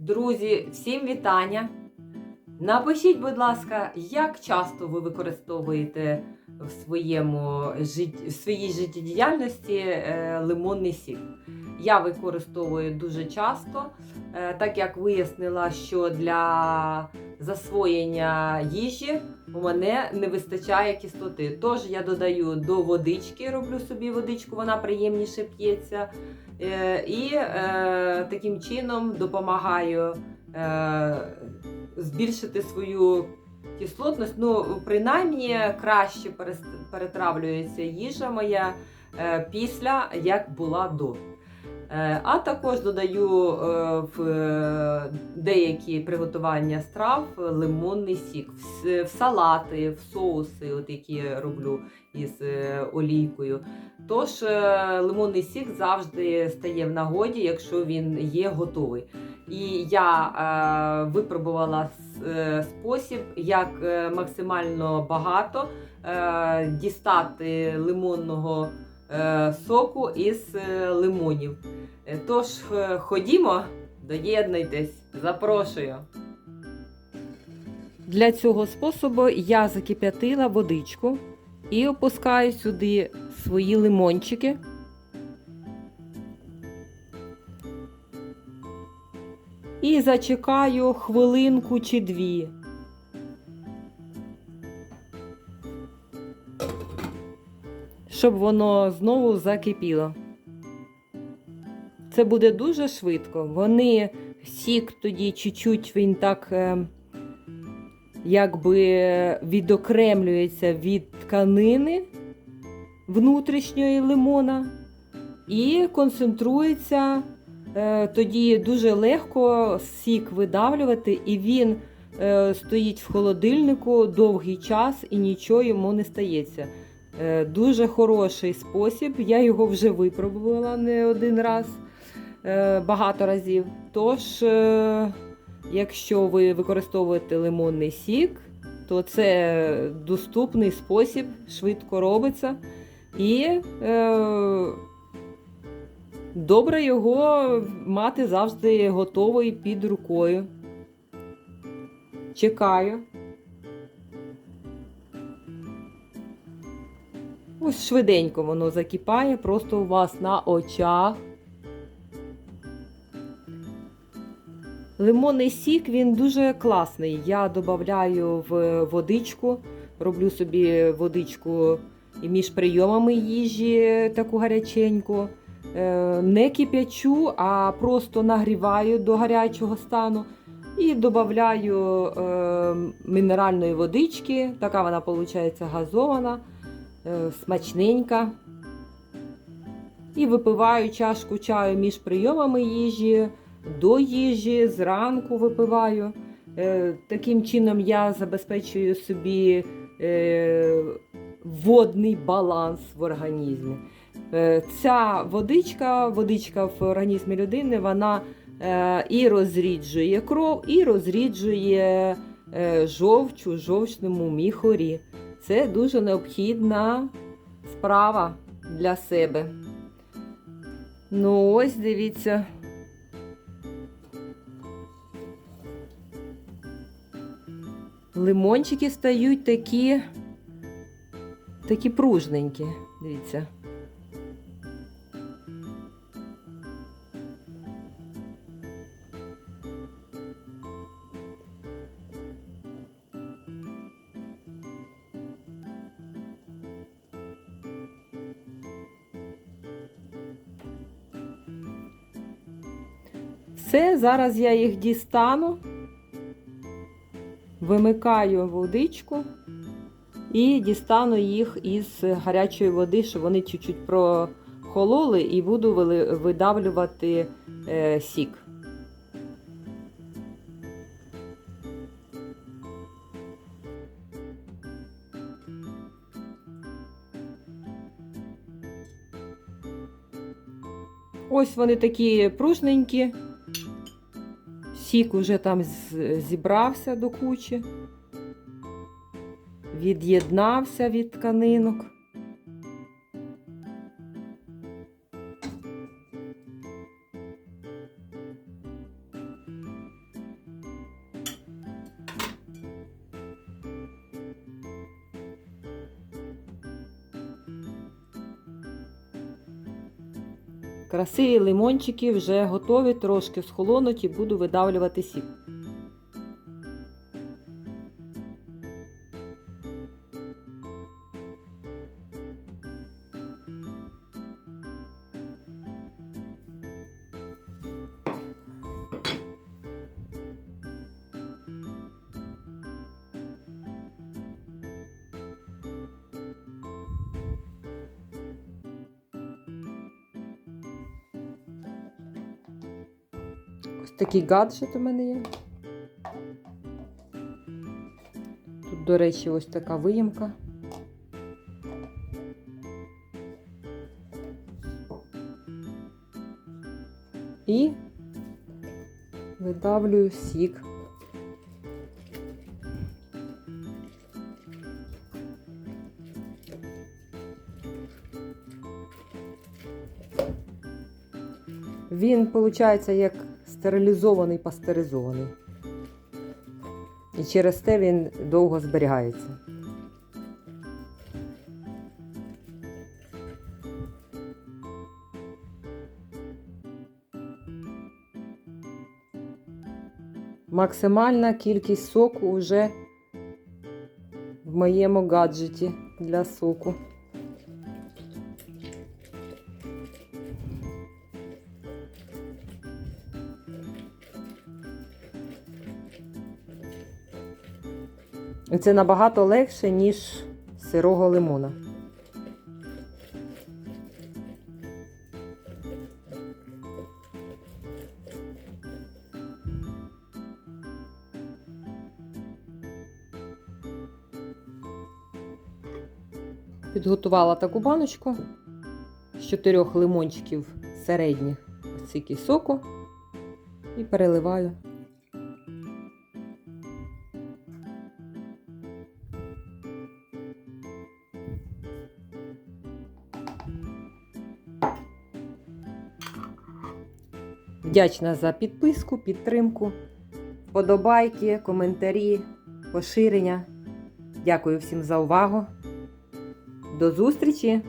Друзі, всім вітання! Напишіть, будь ласка, як часто ви використовуєте в, своєму, в своїй життєдіяльності е, лимонний сік. Я використовую дуже часто, е, так як вияснила, що для засвоєння їжі у мене не вистачає кислоти. Тож я додаю до водички, роблю собі водичку, вона приємніше п'ється. Е, І е, таким чином допомагаю е, збільшити свою кислотність. Ну, принаймні, краще перетравлюється їжа моя після як була до. Е, А також додаю е, в е, деякі приготування страв лимонний сік, в, салати, в соуси, от які роблю із олійкою. Тож лимонний сік завжди стає в нагоді, якщо він є готовий. І я випробувала спосіб, як максимально багато дістати лимонного соку із лимонів. Е, Тож е, ходімо, доєднуйтесь, запрошую. Для цього способу я закип'ятила водичку і опускаю сюди свої лимончики. І зачекаю хвилинку чи дві. Щоб воно знову закипіло. Це буде дуже швидко. Вони сік тоді чуть-чуть він так е, якби відокремлюється від тканини внутрішньої лимона і концентрується. Е, тоді дуже легко сік видавлювати, і він е, стоїть в холодильнику довгий час і нічого йому не стається. Дуже хороший спосіб. Я його вже випробувала не один раз, багато разів. Тож, е, якщо ви використовуєте лимонний сік, то це доступний спосіб, швидко робиться. І е, добре його мати завжди готовий під рукою. Чекаю. Ось швиденько воно закипає, просто у вас на очах. Лимонний сік він дуже класний. Я додаю в водичку, роблю собі водичку між прийомами їжі таку гаряченьку. Е, Не кип'ячу, а просто нагріваю до гарячого стану і додаю е, мінеральної водички. Така вона виходить газована, е, смачненька. І випиваю чашку чаю між прийомами їжі, до їжі, зранку випиваю. Е, Таким чином я забезпечую собі е, водний баланс в організмі. Е, Ця водичка, водичка в організмі людини, вона і розріджує кров, і розріджує жовч у жовчному міхорі. Це дуже необхідна справа для себе. Ну, ось дивіться. Лимончики стають такі, такі пружненькі. Дивіться. Все, зараз я їх дістану, вимикаю водичку і дістану їх із гарячої води, щоб вони чуть-чуть прохололи, і буду видавлювати е, сік. Ось вони такі пружненькі. Сік уже там зібрався до кучі, від'єднався від тканинок. Красиві лимончики вже готові, трошки схолонуті, буду видавлювати сік. Ось такий гаджет у мене є. Тут, до речі, ось така виїмка. І видавлюю сік. Він, виходить, як стерилізований, пастеризований. І через те він довго зберігається. Максимальна кількість соку вже в моєму гаджеті для соку. І це набагато легше, ніж сирого лимона. Підготувала таку баночку з чотирьох лимончиків середніх стільки соку і переливаю Вдячна за підписку, підтримку, подобайки, коментарі, поширення. Дякую всім за увагу. До зустрічі!